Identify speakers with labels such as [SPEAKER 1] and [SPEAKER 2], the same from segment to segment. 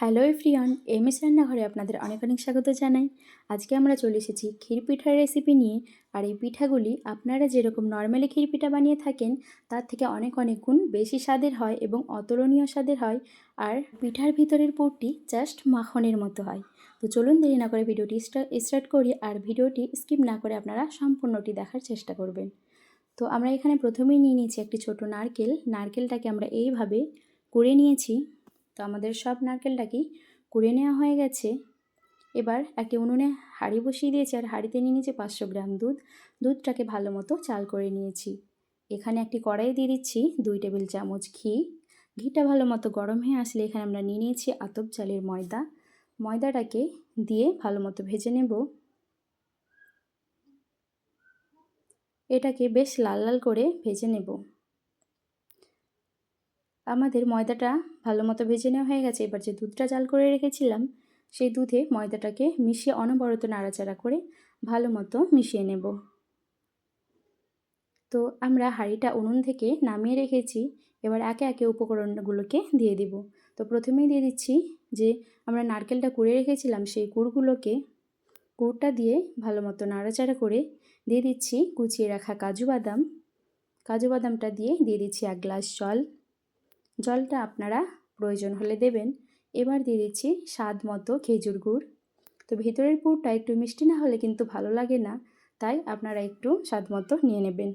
[SPEAKER 1] Hello everyone M S রান্নাঘরে আপনাদের অনেক অনেক স্বাগত জানাই। আজকে আমরা চলে এসেছি ক্ষীর পিঠার রেসিপি নিয়ে, আর এই পিঠাগুলি আপনারা যেরকম নর্মালি ক্ষীর পিঠা বানিয়ে থাকেন, তার থেকে অনেক অনেক গুণ বেশি স্বাদের হয় এবং অতুলনীয় স্বাদের হয়। আর পিঠার ভিতরের পুরটি জাস্ট মাখনের মতো হয়। তো চলুন দেরি না করে ভিডিওটি স্টার্ট করি, আর ভিডিওটি স্কিপ না করে আপনারা সম্পূর্ণটি দেখার চেষ্টা করবেন। তো আমরা এখানে প্রথমেই নিয়ে নিয়েছি একটি ছোট নারকেল। নারকেলটাকে আমরা এইভাবে করে নিয়েছি। তো আমাদের সব নারকেলটাকেই কুড়ে নেওয়া হয়ে গেছে। এবার একটি উনুনে হাঁড়ি বসিয়ে দিয়েছি আর হাঁড়িতে নিয়ে নিয়েছি পাঁচশো গ্রাম দুধ। দুধটাকে ভালো মতো চাল করে নিয়েছি। এখানে একটি কড়াই দিয়ে দিচ্ছি দুই টেবিল চামচ ঘি। ঘিটা ভালো মতো গরম হয়ে আসলে এখানে আমরা নিয়ে নিয়েছি আতপ চালের ময়দা। ময়দাটাকে দিয়ে ভালো মতো ভেজে নেব। এটাকে বেশ লাল লাল করে ভেজে নেব। আমাদের ময়দাটা ভালো মতো ভেজে নেওয়া হয়ে গেছে। এবার যে দুধটা জাল করে রেখেছিলাম, সেই দুধে ময়দাটাকে মিশিয়ে অনবরত নাড়াচাড়া করে ভালো মতো মিশিয়ে নেব। তো আমরা হাঁড়িটা উনুন থেকে নামিয়ে রেখেছি। এবার একে একে উপকরণগুলোকে দিয়ে দিব। তো প্রথমেই দিয়ে দিচ্ছি যে আমরা নারকেলটা কুড়ে রেখেছিলাম, সেই গুড়গুলোকে। গুড়টা দিয়ে ভালো মতো নাড়াচাড়া করে দিয়ে দিচ্ছি কুচিয়ে রাখা কাজু বাদাম। কাজু বাদামটা দিয়ে দিয়ে দিচ্ছি এক গ্লাস জল। জলটা আপনারা প্রয়োজন হলে দেবেন। এবার দিয়ে দিচ্ছি স্বাদ মতো খেজুর গুড়। তো ভেতরের পুরটা একটু মিষ্টি না হলে কিন্তু ভালো লাগে না, তাই আপনারা একটু স্বাদ মতো নিয়ে নেবেন।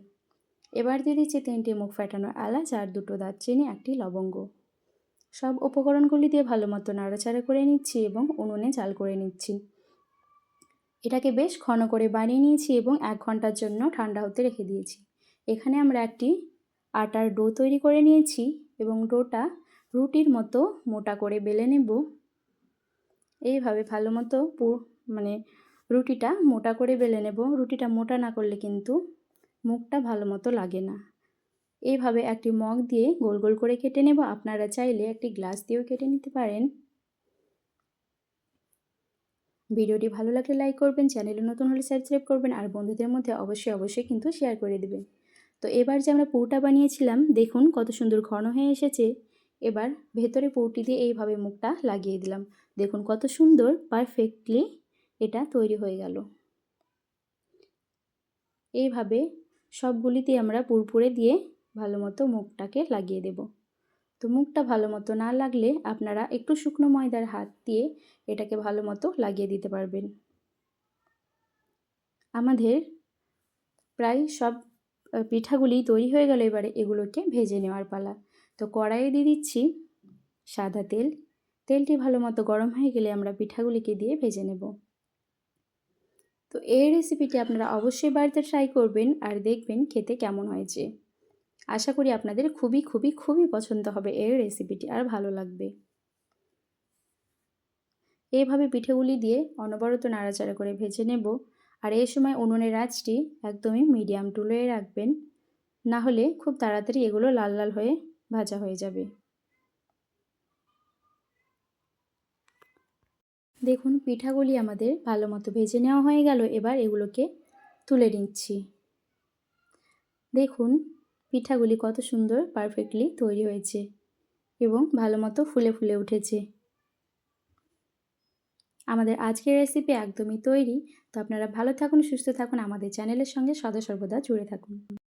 [SPEAKER 1] এবার দিয়ে দিচ্ছি তিনটে মুখ ফাটানো এলাচ আর দুটো দারচিনি, একটি লবঙ্গ। সব উপকরণগুলি দিয়ে ভালো মতো নাড়াচাড়া করে নিচ্ছি এবং উনুনে চাল করে নিচ্ছি। এটাকে বেশ ঘন করে বানিয়ে নিয়েছি এবং এক ঘণ্টার জন্য ঠান্ডা হতে রেখে দিয়েছি। এখানে আমরা একটি আটার ডো তৈরি করে নিয়েছি। এবং ডোটা রুটির মতো মোটা করে বেলে নেব। এইভাবে ভালো মতো মানে রুটিটা মোটা করে বেলে নেব। রুটিটা মোটা না করলে কিন্তু মুখটা ভালো মতো লাগে না। এইভাবে একটি মগ দিয়ে গোল গোল করে কেটে নেব। আপনারা চাইলে একটি গ্লাস দিয়েও কেটে নিতে পারেন। ভিডিওটি ভালো লাগলে লাইক করবেন, চ্যানেলে নতুন হলে সাবস্ক্রাইব করবেন, আর বন্ধুদের মধ্যে অবশ্যই অবশ্যই কিন্তু শেয়ার করে দেবেন। তো এবার যে আমরা পুরটা বানিয়েছিলাম, দেখুন কত সুন্দর ঘন হয়ে এসেছে। এবার ভেতরে পুরটি দিয়ে এইভাবে মুখটা লাগিয়ে দিলাম। দেখুন কত সুন্দর পারফেক্টলি এটা তৈরি হয়ে গেল। এইভাবে সবগুলিতে আমরা পুরপুরে দিয়ে ভালো মতো মুখটাকে লাগিয়ে দেব। তো মুখটা ভালো মতো না লাগলে আপনারা একটু শুকনো ময়দার হাত দিয়ে এটাকে ভালো মতো লাগিয়ে দিতে পারবেন। আমাদের প্রায় সব পিঠাগুলি তৈরি হয়ে গেল এবারে এগুলোকে ভেজে নেওয়ার পালা। তো কড়াইয়ে দিয়ে দিচ্ছি সাদা তেল। তেলটি ভালো মতো গরম হয়ে গেলে আমরা পিঠাগুলিকে দিয়ে ভেজে নেব। তো এই রেসিপিটি আপনারা অবশ্যই বাড়িতে ট্রাই করবেন আর দেখবেন খেতে কেমন হয়েছে। আশা করি আপনাদের খুবই খুবই খুবই পছন্দ হবে এই রেসিপিটি আর ভালো লাগবে। এইভাবে পিঠেগুলি দিয়ে অনবরত নাড়াচাড়া করে ভেজে নেব। আর এই সময় উনুনের আঁচটি একদমই মিডিয়াম টুলে রাখবেন। না হলে খুব তাড়াতাড়ি এগুলো লাল লাল হয়ে ভাজা হয়ে যাবে। দেখুন, পিঠাগুলি আমাদের ভালো মতো ভেজে নেওয়া হয়ে গেল। এবার এগুলোকে তুলে নিচ্ছি। দেখুন, পিঠাগুলি কত সুন্দর পারফেক্টলি তৈরি হয়েছে এবং ভালো মতো ফুলে ফুলে উঠেছে। আমাদের আজকের রেসিপি একদমই তৈরি। তো আপনারা ভালো থাকুন, সুস্থ থাকুন, আমাদের চ্যানেলের সঙ্গে সদা সর্বদা জুড়ে থাকুন।